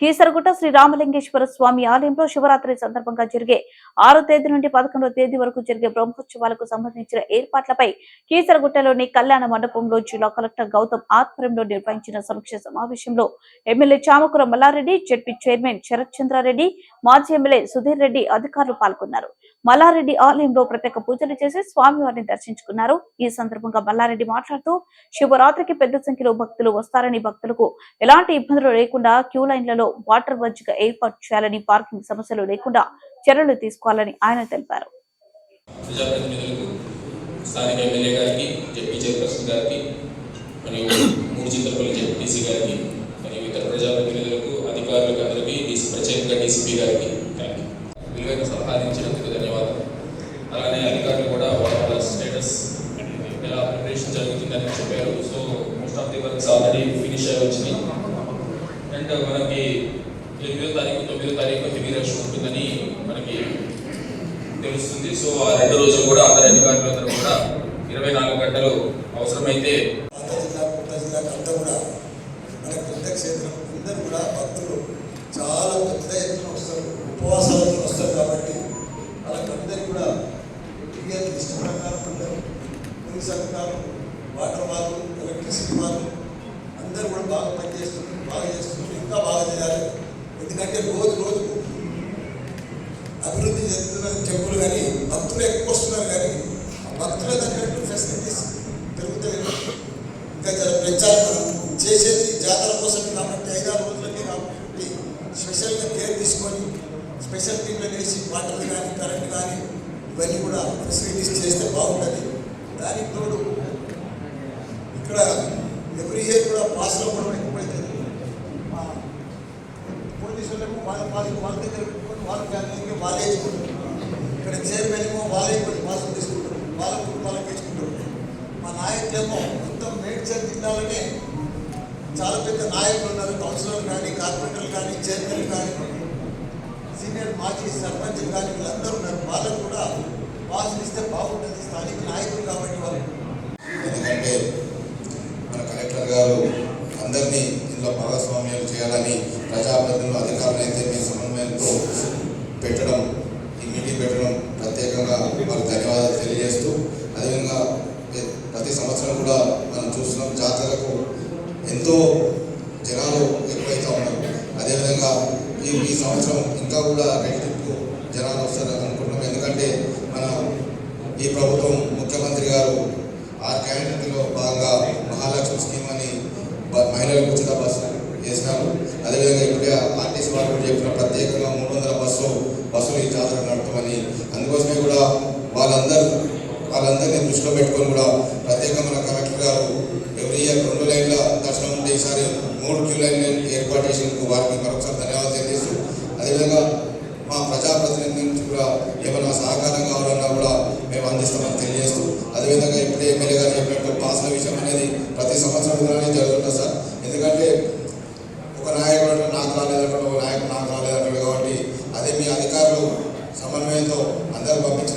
కీసరగుట్ట శ్రీ రామలింగేశ్వర స్వామి ఆలయంలో శివరాత్రి సందర్భంగా జరిగే ఆరో తేదీ నుండి పదకొండో తేదీ వరకు జరిగే బ్రహ్మోత్సవాలకు సంబంధించిన ఏర్పాట్లపై కీసరగుట్టలోని కళ్యాణ మండపంలో జిల్లా కలెక్టర్ గౌతమ్ ఆధ్వర్యంలో నిర్వహించిన సమీక్ష సమావేశంలో MLA Chamakura Mallareddy ZP chairman Sharath Chandrareddy మాజీ ఎమ్మెల్యే సుధీర్ రెడ్డి అధికారులు పాల్గొన్నారు. మల్లారెడ్డి ఆలయంలో ప్రత్యేక పూజలు చేసి స్వామివారిని దర్శించుకున్నారు. ఈ సందర్భంగా మల్లారెడ్డి మాట్లాడుతూ శివరాత్రికి పెద్ద సంఖ్యలో భక్తులు వస్తారని భక్తులకు ఎలాంటి ఇబ్బందులు లేకుండా క్యూ లైన్లలో వాటర్ వజ్గా ఏర్పాటు చేయాలని పార్కింగ్ సమస్యలు లేకుండా చర్యలు తీసుకోవాలని ఆయన తెలిపారు. ప్రజాప్రతినిధులకు స్థానిక ఎమ్మెల్యే గారికి జెడ్పీ చైర్పర్సన్ గారికి మరియు మూడు చింతలపల్లి జెడ్పీసీ గారికి మరియు ఇతర ప్రజాప్రతినిధులకు అధికారులకు అందరికీ ప్రత్యేకంగా డీసీపీ గారికి మోస్ట్ ఆల్రెడీ ఫినిష్ అయి వచ్చినాయి అండ్ మనకి ఎనిమిదో తారీఖు తొమ్మిదో తారీఖు హెవీ రష్ ఉంటుందని మనకి తెలుస్తుంది. సో ఆ రెండు రోజులు కూడా అందరి అధికారులందరూ కూడా ఇరవై నాలుగు గంటలు అవసరమైతే పాత జిల్లా కొత్త జిల్లాకి అంతా కూడా మన పెద్ద క్షేత్రం అందరూ కూడా భక్తులు చాలా పెద్ద ఎత్తున వస్తారు ఉపవాసాలు వస్తారు కాబట్టి వాళ్ళకందరికీ కూడా ఇండియా లిస్ట్ ప్రకారం అందరూ పోలీస్ అధికారులు వాటర్ వాళ్ళు ఎలక్ట్రిసిటీ వాళ్ళు అందరూ కూడా బాగా పనిచేస్తున్నారు బాగా చేస్తున్నారు ఇంకా బాగా చేయాలి. ఎందుకంటే రోజు రోజుకు అభివృద్ధి చెందుతున్న చెప్పులు కానీ భక్తులు ఎక్కువ వస్తున్నారు కానీ ఆ భక్తుల తగ్గట్టు ఫెసిలిటీస్ పెరుగుతాయి. ఇంకా జర పెంచాలి మనం చేసేది జాతర కోసం కాబట్టి ఐదారు రోజులకే కాబట్టి స్పెషల్గా కేర్ తీసుకొని స్పెషల్ టీంలో వేసి వాటర్ కానీ కరెంట్ కానీ ఇవన్నీ కూడా ఫెసిలిటీస్ చేస్తే బాగుంటుంది. దానికి తోడు ఇక్కడ ఎవ్రీ ఇయర్ కూడా పాస్లో కూడా ఎక్కువైతుంది ఆ, పోలీసులకు వాళ్ళ పాసులు వాళ్ళ దగ్గర పెట్టుకొని వాళ్ళ ఫ్యామిలీకి వాళ్ళే ఇచ్చుకుంటారు ఇక్కడ చైర్మన్ ఏమో వాళ్ళే కొన్ని మాసం తీసుకుంటారు. వాళ్ళ కుటుంబాలకు ఇచ్చుకుంటారు మా నాయకులేమో మొత్తం మేడ్చల్ జిల్లాలోనే చాలా పెద్ద నాయకులు ఉన్నారు. కౌన్సిలర్లు కానీ కార్పొరేటర్లు కానీ చైర్మన్లు కానీ సీనియర్ మాజీ సర్పంచ్లు కానీ వీళ్ళందరూ ఉన్నారు. వాళ్ళకు కూడా పాసులు ఇస్తే బాగుంటుంది. స్థానిక నాయకులు కాబట్టి వాళ్ళు. ఎందుకంటే మన కలెక్టర్ గారు అందరినీ ఇందులో భాగస్వామ్యాలు చేయాలని ప్రజాప్రతినిధులు అధికారులు అయితే మీ పెట్టడం ఈ మీటింగ్ పెట్టడం ప్రత్యేకంగా వారు ధన్యవాదాలు తెలియజేస్తూ అదేవిధంగా ప్రతి సంవత్సరం కూడా మనం చూస్తున్నాం జాతరకు ఎంతో జనాలు ఎక్కువైతే ఉన్నారు. అదేవిధంగా ఈ ఈ సంవత్సరం ఇంకా కూడా రెట్టింపు జనాలు వస్తారు అనుకుంటున్నాం. ఎందుకంటే మన ఈ ప్రభుత్వం ముఖ్యమంత్రి గారు ఆ క్యాండిడేట్లో భాగంగా మహాలక్ష్మి స్కీమ్ అని మహిళలకు ఉచిత బస్సు వేసినారు. సందర్భం కూడా ప్రత్యేకంగా మన కలెక్టర్ గారు ఎవరి రెండు లైన్ల దర్శనం ఉంటే ఈసారి మూడు క్యూ లైన్ ఏర్పాటు చేసినందుకు వారికి మరొకసారి ధన్యవాదాలు తెలియజేస్తూ అదేవిధంగా మా ప్రజాప్రతినిధి నుంచి కూడా ఏమైనా సహకారం కావాలన్నా కూడా మేము అందిస్తామని తెలియజేస్తూ అదేవిధంగా ఇప్పుడే ఎమ్మెల్యే గారు చెప్పినట్టు పాసల విషయం అనేది ప్రతి సంవత్సరం విధానం జరుగుతుంది సార్? ఎందుకంటే ఒక నాయకుడు నాకు రాలేదంటాడు ఒక నాయకుడు నాకు రాలేదంటాడు కాబట్టి అదే మీ అధికారులు సమన్వయంతో అందరూ పంపించారు